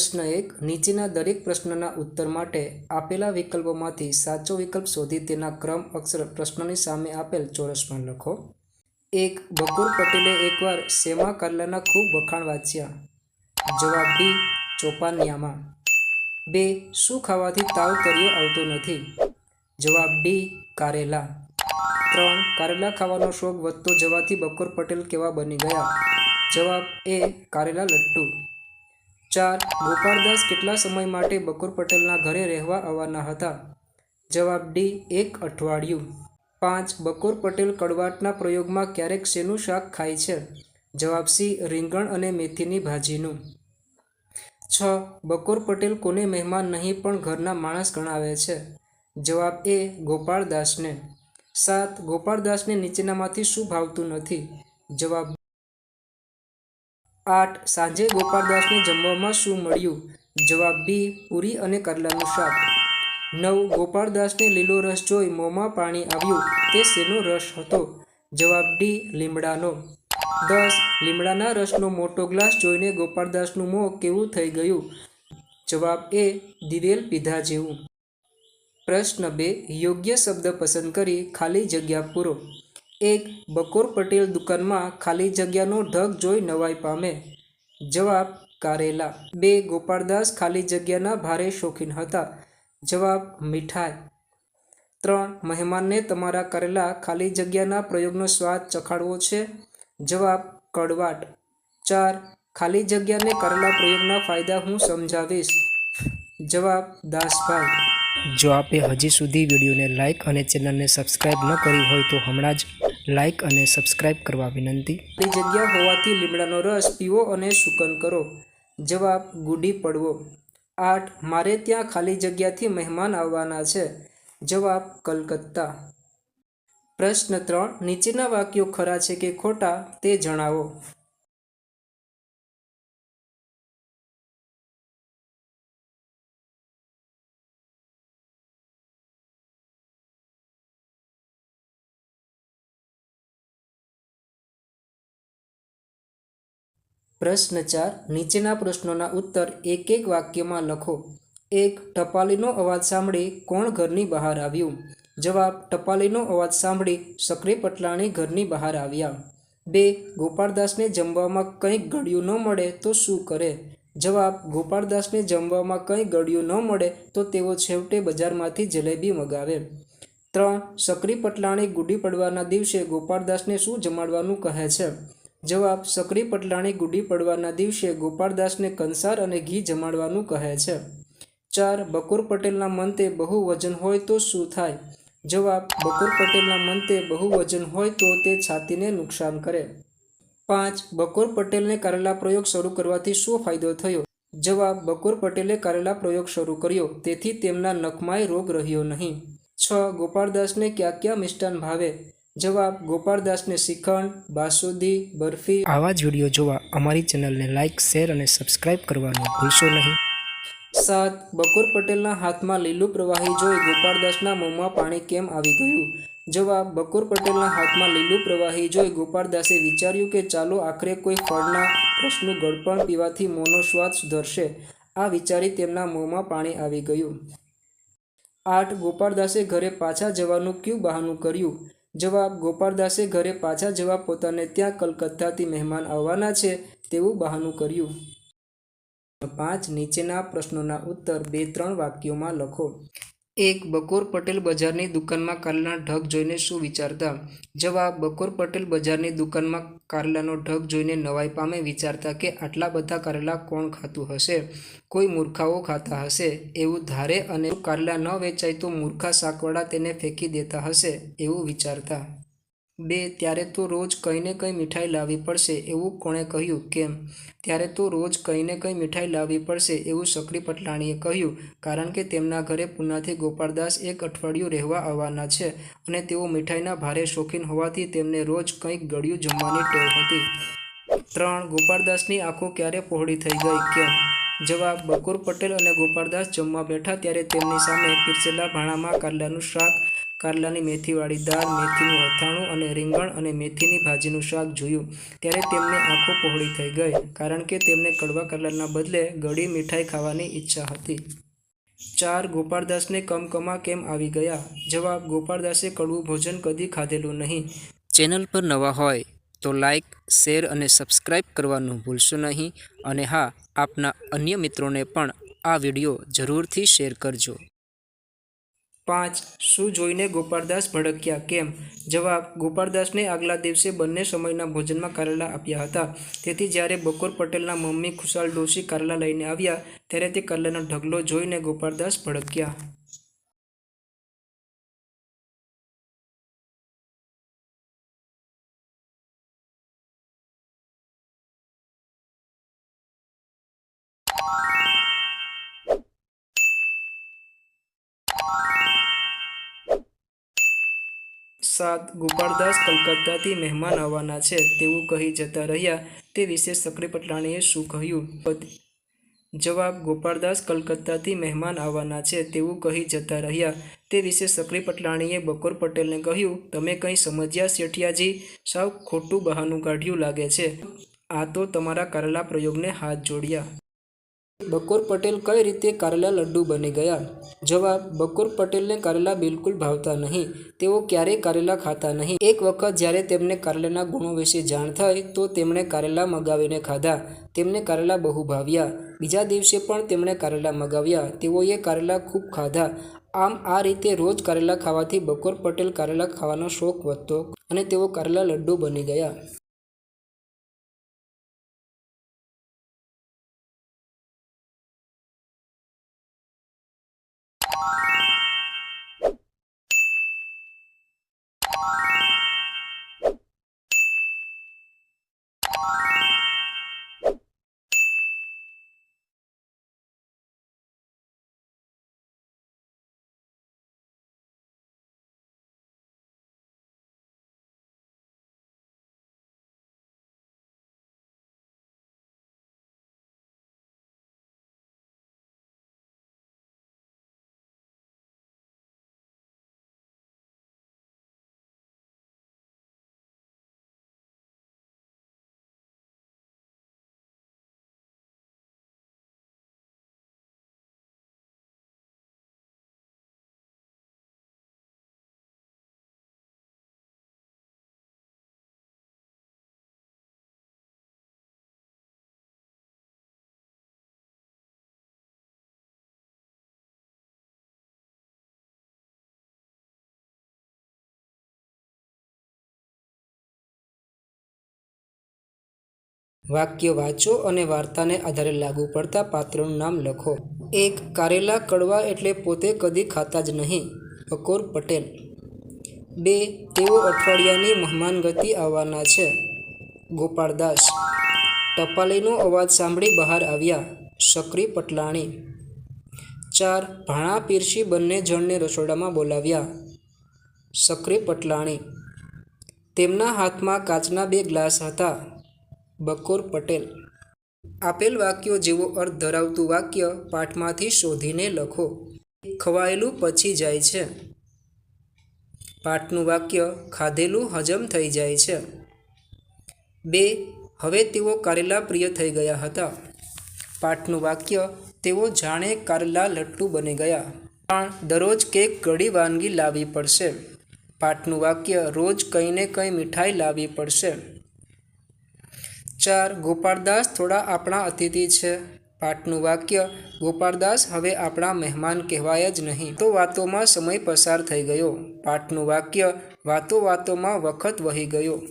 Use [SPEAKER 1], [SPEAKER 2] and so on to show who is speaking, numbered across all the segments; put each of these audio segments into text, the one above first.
[SPEAKER 1] પ્રશ્ન એક, નીચેના દરેક પ્રશ્નના ઉત્તર માટે આપેલા વિકલ્પોમાંથી સાચો વિકલ્પ શોધી તેના ક્રમ અક્ષર પ્રશ્નની સામે આપેલ ચોરસમાં લખો. એક બકુર પટેલે એકવાર સેમા કારલાના ખૂબ વખાણ વાંચ્યા. જવાબ બી, ચોપાનિયામાં. બે, શું ખાવાથી તાવ તર્યો આવતો નથી? જવાબ ડી કારેલા. ત્રણ, કારેલા ખાવાનો શોખ વધતો જવાથી બકોર પટેલ કેવા બની ગયા? જવાબ એ, કારેલા લટ્ટુ ચાર ગોપાળદાસ કેટલા સમય માટે બકોર પટેલના ઘરે રહેવા આવવાના હતા? જવાબ ડી, એક અઠવાડિયું. પાંચ બકોર પટેલ કડવાટના પ્રયોગમાં ક્યારેક શેનું શાક ખાય છે? જવાબ સી, રીંગણ અને મેથીની ભાજીનું. છ બકોર પટેલ કોને મહેમાન નહીં પણ ઘરના માણસ ગણાવે છે? જવાબ એ ગોપાળદાસને સાત ગોપાળદાસને નીચેનામાંથી શું ભાવતું નથી? જવાબ આઠ સાંજે ગોપાળદાસને જમવામાં શું મળ્યું? જવાબ બી, પૂરી અને કરલાનું શાક. નવ, ગોપાળદાસને લીલો રસ જોઈ મોંમાં પાણી આવ્યું. તે શેનો રસ હતો? જવાબ ડી, લીમડાનો. દસ, લીમડાના રસનો મોટો ગ્લાસ જોઈને ગોપાળદાસનું મોં કેવું થઈ ગયું? જવાબ એ, દિવેલ પીધા જેવું. પ્રશ્ન બે, યોગ્ય શબ્દ પસંદ કરી ખાલી જગ્યા પૂરો. એક બકોર પટેલ દુકાનમાં ખાલી જગ્યાનો ઢગ જોઈ નવાઈ પામે. જવાબ, કારેલા. બે ગોપાળદાસ ખાલી જગ્યાના ભારે શોખીન હતા. જવાબ, મીઠાઈ. ત્રણ, મહેમાનને તમારા કરેલા ખાલી જગ્યાના પ્રયોગનો સ્વાદ ચખાડવો છે. જવાબ, કડવાટ. ચાર, ખાલી જગ્યાને કરેલા પ્રયોગના ફાયદા હું સમજાવીશ. જવાબ, દાસભાઈ. જો આપે હજી સુધી વિડીયોને લાઇક અને ચેનલને સબસ્ક્રાઈબ ન કરી હોય તો હમણાં જ લાઇક અને સબસ્ક્રાઇબ કરવા વિનંતી. જગ્યા હોવાથી લીમડાનો રસ પીવો અને શુકન કરો. જવાબ, ગુડી પડવો. આઠ, મારે ત્યાં ખાલી જગ્યાથી મહેમાન આવવાના છે. જવાબ, કલકત્તા. પ્રશ્ન ત્રણ, નીચેના વાક્યો ખરા છે કે ખોટા તે જણાવો. પ્રશ્ન ચાર, નીચેના પ્રશ્નોના ઉત્તર એક એક વાક્યમાં લખો. એક, ટપાલીનો અવાજ સાંભળી કોણ ઘરની બહાર આવ્યું જવાબ, ટપાલીનો અવાજ સાંભળી સક્રે પટલાણી ઘરની બહાર આવ્યા બે, ગોપાળદાસને જમવામાં કંઈક ગળ્યું ન મળે તો શું કરે? જવાબ, ગોપાળદાસને જમવામાં કંઈ ગળ્યું ન મળે તો તેઓ છેવટે બજારમાંથી જલેબી મગાવે. ત્રણ સક્રી પટલાણી ગુડી પડવાના દિવસે ગોપાળદાસને શું જમાડવાનું કહે છે? જવાબ સકરી પટલાણી ગુડી પડવાના દિવસે ગોપાળદાસને કંસાર અને ઘી જમાડવાનું કહે છે. ચાર, બકુર પટેલના મંતે બહુ વજન હોય તો શું થાય? જવાબ, બકુર પટેલના મંતે બહુ વજન હોય તો તે છાતીને નુકસાન કરે. પાંચ, બકુર પટેલને કરેલા પ્રયોગ શરૂ કરવાથી શું ફાયદો થયો? જવાબ, બકુર પટેલે કરેલા પ્રયોગ શરૂ કર્યો, તેથી તેમના નખમાય રોગ રહ્યો નહીં. છ, ગોપાળદાસને ક્યાં ક્યાં મિષ્ટાન ભાવે? જવાબ ગોપાળદાસને શ્રીખંડ બાસુદી બરફી. આવા જ વીડિયો જોવા અમારી ચેનલને લાઇક શેર અને સબસ્ક્રાઇબ કરવાનું ભૂલશો નહીં. સાત બકુર પટેલના હાથમાં લીલું પ્રવાહી જોઈ ગોપાળદાસના મોંમાં પાણી કેમ આવી ગયું? જવાબ બકુર પટેલના હાથમાં લીલું પ્રવાહી જોઈ ગોપાળદાસે વિચાર્યું કે ચાલો આખરે કોઈ ફળના રસનું ગળપણ પીવાથી મોંનો સ્વાદ સુધરશે. આ વિચારી તેમના મોંમાં પાણી આવી ગયું. આઠ ગોપાળદાસે ઘરે પાછા જવાનું ક્યું બહાનું કર્યું? જવાબ ગોપાળદાસે ઘરે પાછા જવા પોતાને ત્યાં કલકત્તાથી મહેમાન આવવાના છે તેવું બહાનું કર્યું. પાંચ નીચેના પ્રશ્નોના ઉત્તર બે ત્રણ વાક્યોમાં લખો. એક બકોર પટેલ બજારની દુકાનમાં કારેલાના ઢગ જોઈને શું વિચારતા? જવાબ, બકોર પટેલ બજારની દુકાનમાં કારેલાનો ઢગ જોઈને નવાઈ પામે વિચારતા કે આટલા બધા કારેલા કોણ ખાતું હશે? કોઈ મૂર્ખાઓ ખાતા હશે? એવું ધારે અને કારેલા ન વેચાય તો મૂર્ખા શાકવાળા તેને ફેંકી દેતા હશે? એવું વિચારતા. બે, ત્યારે તો રોજ કંઈ ને કંઈ મીઠાઈ લાવવી પડશે એવું કોણે કહ્યું? કેમ? ત્યારે તો રોજ કંઈ ને કંઈ મીઠાઈ લાવવી પડશે એવું સકરી પટલાણીએ કહ્યું, કારણ કે તેમના ઘરે પૂનાથી ગોપાળદાસ એક અઠવાડિયું રહેવા આવવાના છે અને તેઓ મીઠાઈના ભારે શોખીન હોવાથી તેમને રોજ કંઈક ગળ્યું જમવાની ટેવ હતી. ત્રણ, ગોપાળદાસની આંખો ક્યારે પહોળી થઈ ગઈ? કેમ? જવાબ બકુર પટેલ અને ગોપાળદાસ જમવા બેઠા ત્યારે તેમની સામે પીરસેલા ભાણામાં કારેલાનું શાક કારેલાની મેથીવાળી દાળ, મેથીનું અથાણું અને રીંગણ અને મેથીની ભાજીનું શાક જોયું. ત્યારે તેમને આંખો પહોળી થઈ ગઈ, કારણ કે તેમને કડવા કલરના બદલે ગળી મીઠાઈ ખાવાની ઈચ્છા હતી. ચાર ગોપાળદાસને કમકમા કેમ આવી ગયા? જવાબ, ગોપાળદાસે કડવું ભોજન કદી ખાધેલું નહીં. ચેનલ પર નવા હોય તો લાઇક શેર અને સબસ્ક્રાઈબ કરવાનું ભૂલશો નહીં. અને હા, આપના અન્ય મિત્રોને પણ આ વીડિયો જરૂરથી શેર કરજો. પાંચ, શું જોઈને ગોપાળદાસ ભડક્યા? કેમ? જવાબ, ગોપાળદાસને આગલા દિવસે બંને સમયના ભોજનમાં કારેલા આપ્યા હતા. તેથી જ્યારે બકોર પટેલના મમ્મી ખુશાલ ડોશી કારેલા લઈને આવ્યા, ત્યારે તે કારેલાનો ઢગલો જોઈને ગોપાળદાસ ભડક્યા. સાત ગોપાળદાસ કલકત્તાથી મહેમાન આવવાના છે તેવું કહી જતા રહ્યા. તે વિશે સક્રી પટલાણીએ શું કહ્યું? જવાબ, ગોપાળદાસ કલકત્તાથી મહેમાન આવવાના છે તેવું કહી જતા રહ્યા. તે વિશે સક્રી પટલાણીએ બકોર પટેલને કહ્યું, તમે કંઈ સમજ્યા, શેઠિયાજી? સાવ ખોટું બહાનું કાઢ્યું લાગે છે. આ તો તમારા કરેલા પ્રયોગને હાથ જોડ્યા. બકોર પટેલ કઈ રીતે કારેલા લડ્ડુ બની ગયા? જવાબ, બકોર પટેલને કારેલા બિલકુલ ભાવતા નહીં. તેઓ ક્યારેય કારેલા ખાતા નહીં. એક વખત જ્યારે તેમને કારેલાના ગુણો વિશે જાણ થઈ, તો તેમણે કારેલા મગાવીને ખાધા. તેમને કારેલા બહુ ભાવ્યા. બીજા દિવસે પણ તેમણે કારેલા મગાવ્યા. તેઓએ કારેલા ખૂબ ખાધા. આમ આ રીતે રોજ કારેલા ખાવાથી બકોર પટેલ કારેલા ખાવાનો શોખ વધતો અને તેઓ કારેલા લડ્ડુ બની ગયા. વાક્ય વાંચો અને વાર્તાને આધારે લાગુ પડતા પાત્રોનું નામ લખો. એક કારેલા કડવા એટલે પોતે કદી ખાતા જ નહીં. બકોર પટેલ. બે, તેઓ અઠવાડિયાની મહેમાનગતિ આવવાના છે. ગોપાળદાસ ટપાલીનો અવાજ સાંભળી બહાર આવ્યા. શકરી પટલાણી. ચાર, ભાણા પીરસી બંને જણને રસોડામાં બોલાવ્યા. શકરી પટલાણી. તેમના હાથમાં કાચના બે ગ્લાસ હતા. બકોર પટેલ. આપેલ વાક્યો જેવો અર્થ ધરાવતું વાક્ય પાઠમાંથી શોધીને લખો. ખવાયેલું પછી જાય છે. પાઠનું વાક્ય ખાધેલું હજમ થઈ જાય છે. બે, હવે તેઓ કારેલા પ્રિય થઈ ગયા હતા. પાઠનું વાક્ય, તેઓ જાણે કારેલા લટ્ટુ બની ગયા. પણ દરરોજ કેક ગળી વાનગી લાવવી પડશે. પાઠનું વાક્ય, રોજ કંઈ ને કંઈ મીઠાઈ લાવવી પડશે. ચાર ગોપાળદાસ થોડા આપણા અતિથિ છે. પાઠનું વાક્ય, ગોપાળદાસ હવે આપણા મહેમાન કહેવાય જ નહીં. તો વાતોમાં સમય પસાર થઈ ગયો. પાઠનું વાક્ય, વાતો વાતોમાં વખત વહી ગયો.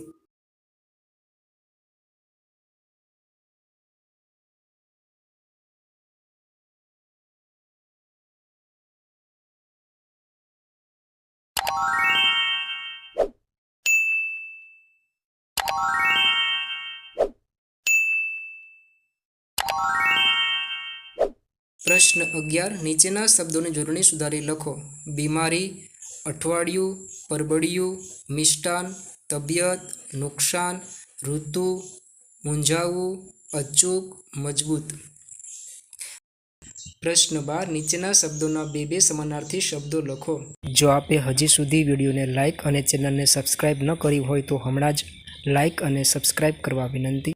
[SPEAKER 1] પ્રશ્ન અગિયાર. નીચેના શબ્દોની જોડણી સુધારી લખો. બીમારી, અઠવાડિયું, પરબડિયું, મિષ્ટાન, તબિયત, નુકસાન, ઋતુ, મૂંઝાવું, અચૂક, મજબૂત. પ્રશ્ન બાર. નીચેના શબ્દોના બે બે સમાનાર્થી શબ્દો લખો. જો આપે હજી સુધી વિડીયોને લાઇક અને ચેનલને સબસ્ક્રાઇબ ન કરી હોય તો હમણાં જ લાઇક અને સબસ્ક્રાઇબ કરવા વિનંતી.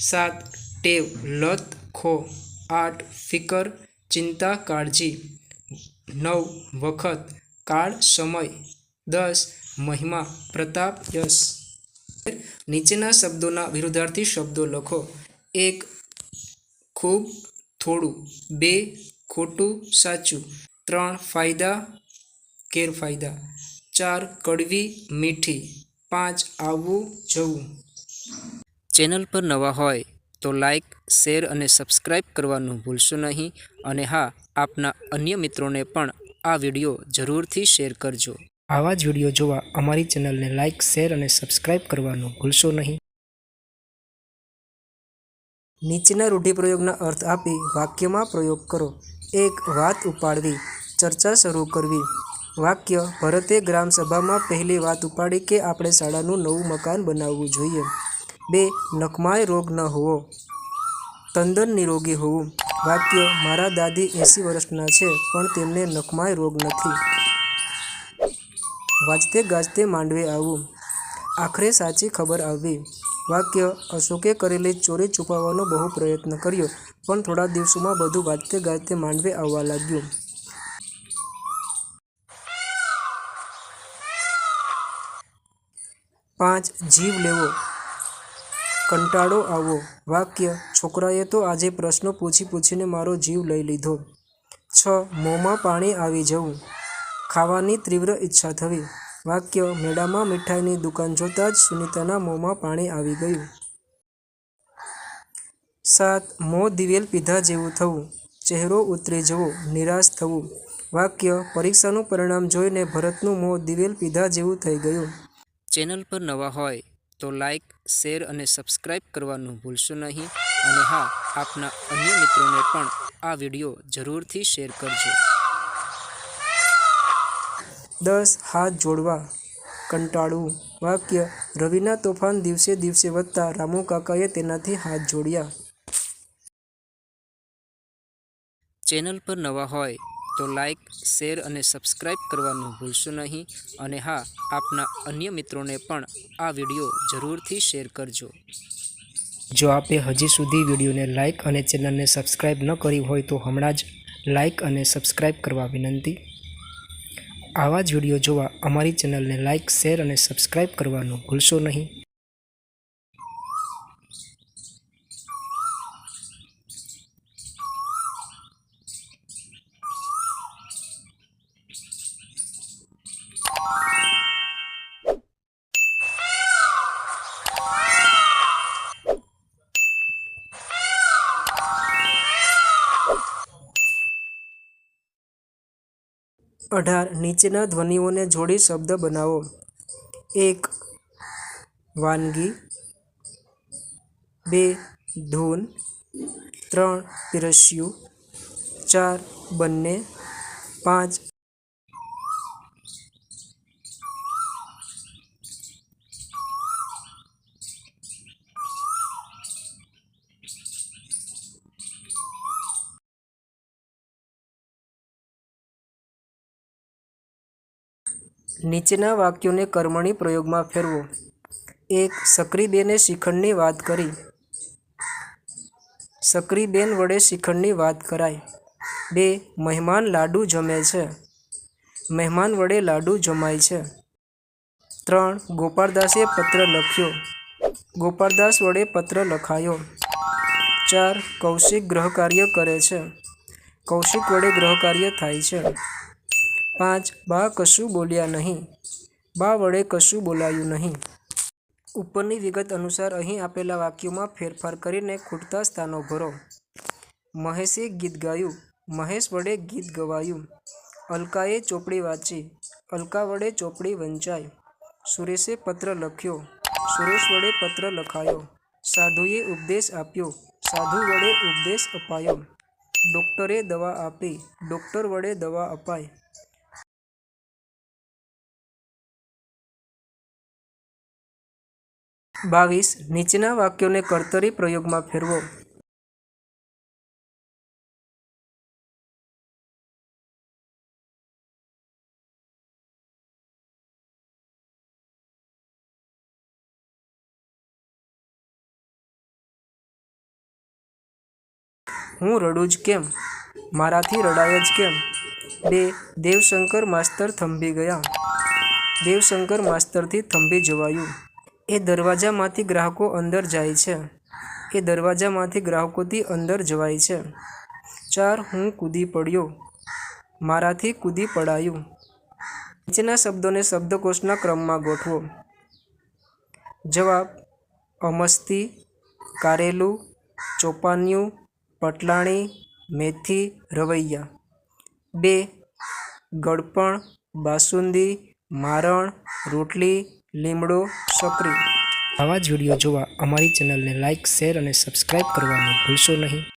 [SPEAKER 1] સાત, ટેવ, લત, ખો, આઠ, ફિકર, ચિંતા, કાળજી. નવ, વખત, કાળ, સમય. દસ, મહિમા, પ્રતાપ, યશ. નીચેના શબ્દોના વિરુદ્ધાર્થી શબ્દો લખો. એક, ખૂબ, થોડું. બે, ખોટું, સાચું. ત્રણ, ફાયદા, ગેરફાયદા. ચાર, કડવી, મીઠી. પાંચ આવવું જવું. ચેનલ પર નવા હોય તો લાઇક શેર અને સબસ્ક્રાઈબ કરવાનું ભૂલશો નહીં. અને હા, આપના અન્ય મિત્રોને પણ આ વીડિયો જરૂરથી શેર કરજો. આવા જ વીડિયો જોવા અમારી ચેનલને લાઇક શેર અને સબસ્ક્રાઈબ કરવાનું ભૂલશો નહીં. નીચેના રૂઢિપ્રયોગના અર્થ આપી વાક્યમાં પ્રયોગ કરો. એક વાત ઉપાડવી, ચર્ચા શરૂ કરવી. વાક્ય, ભરતે ગ્રામ સભામાં પહેલી વાત ઉપાડી કે આપણે શાળાનું નવું મકાન બનાવવું જોઈએ. બે, નખમાય રોગ ન હોવો. તંદન નિરોગી હોવું. વાક્ય, મારા દાદી એંસી વર્ષના છે, પણ તેમને નખમાય રોગ નથી. વાજતે ગાજતે માંડવે આવવું આખરે સાચી ખબર આવી. વાક્ય, અશોકે કરેલી ચોરી છુપાવવાનો બહુ પ્રયત્ન કર્યો, પણ થોડા દિવસોમાં બધું વાજતે ગાજતે માંડવે આવવા લાગ્યું. પાંચ, જીવ લેવો. કંટાળો આવો. વાક્ય, છોકરાએ તો આજે પ્રશ્નો પૂછી પૂછીને મારો જીવ લઈ લીધો. છ, મોંમાં પાણી આવી જવું. ખાવાની તીવ્ર ઈચ્છા થવી. વાક્ય, મેળામાં મીઠાઈની દુકાન જોતાં જ સુનીતાના મોંમાં પાણી આવી ગયું. સાત, મોં દિવેલ પીધા જેવું થવું. ચહેરો ઉતરી જવો, નિરાશ થવું. વાક્ય, પરીક્ષાનું પરિણામ જોઈને ભરતનું મોં દિવેલ પીધા જેવું થઈ ગયું. ચેનલ પર નવા હોય તો લાઈક શેર અને સબસ્ક્રાઇબ કરવાનું ભૂલશો નહીં. અને હા આપના અન્ય મિત્રોને પણ આ વીડિયો જરૂરથી શેર કરજો. દસ હાથ જોડવા કંટાળવું. વાક્ય રવિના તોફાન દિવસે દિવસે વધતા રામુ કાકાએ તેનાથી હાથ જોડ્યા. ચેનલ પર નવા હોય તો લાઈક શેર અને સબસ્ક્રાઇબ કરવાનું ભૂલશો નહીં. અને હા, આપના અન્ય મિત્રોને પણ આ વીડિયો જરૂરથી શેર કરજો. જો આપે હજી સુધી વિડીયોને લાઇક અને ચેનલને સબસ્ક્રાઇબ ન કરી હોય તો હમણાં જ લાઇક અને સબસ્ક્રાઇબ કરવા વિનંતી. આવા જ વીડિયો જોવા અમારી ચેનલને લાઇક શેર અને સબસ્ક્રાઇબ કરવાનું ભૂલશો નહીં. અઢાર. નીચેના ધ્વનિઓને જોડી શબ્દ બનાવો. એક, વાનગી. બે, ધૂન. ત્રણ, પીરસ્યું. ચાર, બંને. પાંચ નીચેના વાક્યોને કર્મણી પ્રયોગમાં ફેરવો. એક, સક્રીબેને શ્રીખંડની વાત કરી. સક્રીબેન વડે શ્રીખંડની વાત કરાય બે, મહેમાન લાડુ જમે છે. મહેમાન વડે લાડુ જમાય છે. ત્રણ, ગોપાળદાસે પત્ર લખ્યો. ગોપાળદાસ વડે પત્ર લખાયો. ચાર, કૌશિક ગ્રહકાર્ય કરે છે. કૌશિક વડે ગ્રહકાર્ય થાય છે. પાંચ, બા કશું બોલ્યા નહીં. બા વડે કશું બોલાયું નહીં. ઉપરની વિગત અનુસાર અહીં આપેલા વાક્યોમાં ફેરફાર કરીને ખૂટતા સ્થાનો ભરો. મહેશે ગીત ગાયું. મહેશ વડે ગીત ગવાયું. અલકાએ ચોપડી વાંચી. અલકા વડે ચોપડી વંચાઈ. સુરેશે પત્ર લખ્યો. સુરેશ વડે પત્ર લખાયો. સાધુએ ઉપદેશ આપ્યો. સાધુ વડે ઉપદેશ અપાયો. ડૉક્ટરે દવા આપી. ડૉક્ટર વડે દવા અપાય બાવીસ નીચેના વાક્યોને કર્તરી પ્રયોગમાં ફેરવો. હું રડું જ કેમ? મારાથી રડાય જ કેમ? બે, દેવશંકર માસ્તર થંભી ગયા. દેવશંકર માસ્તરથી થંભી જવાયું. એ દરવાજામાંથી ગ્રાહકો અંદર જાય છે. એ દરવાજામાંથી ગ્રાહકોથી અંદર જવાય છે. ચાર, હું કૂદી પડ્યો. મારાથી કૂદી પડાયું. નીચેના શબ્દોને શબ્દકોશના ક્રમમાં ગોઠવો. જવાબ, અમસ્તી, કારેલું, ચોપાનિયું, પટલાણી, મેથી, રવૈયા. બે, ગળપણ, બાસુંદી, મારણ, રોટલી લીમડો સક્રી આવા જ વીડિયો જોવા અમારી ચેનલને લાઇક શેર અને સબસ્ક્રાઈબ કરવાનું ભૂલશો નહીં.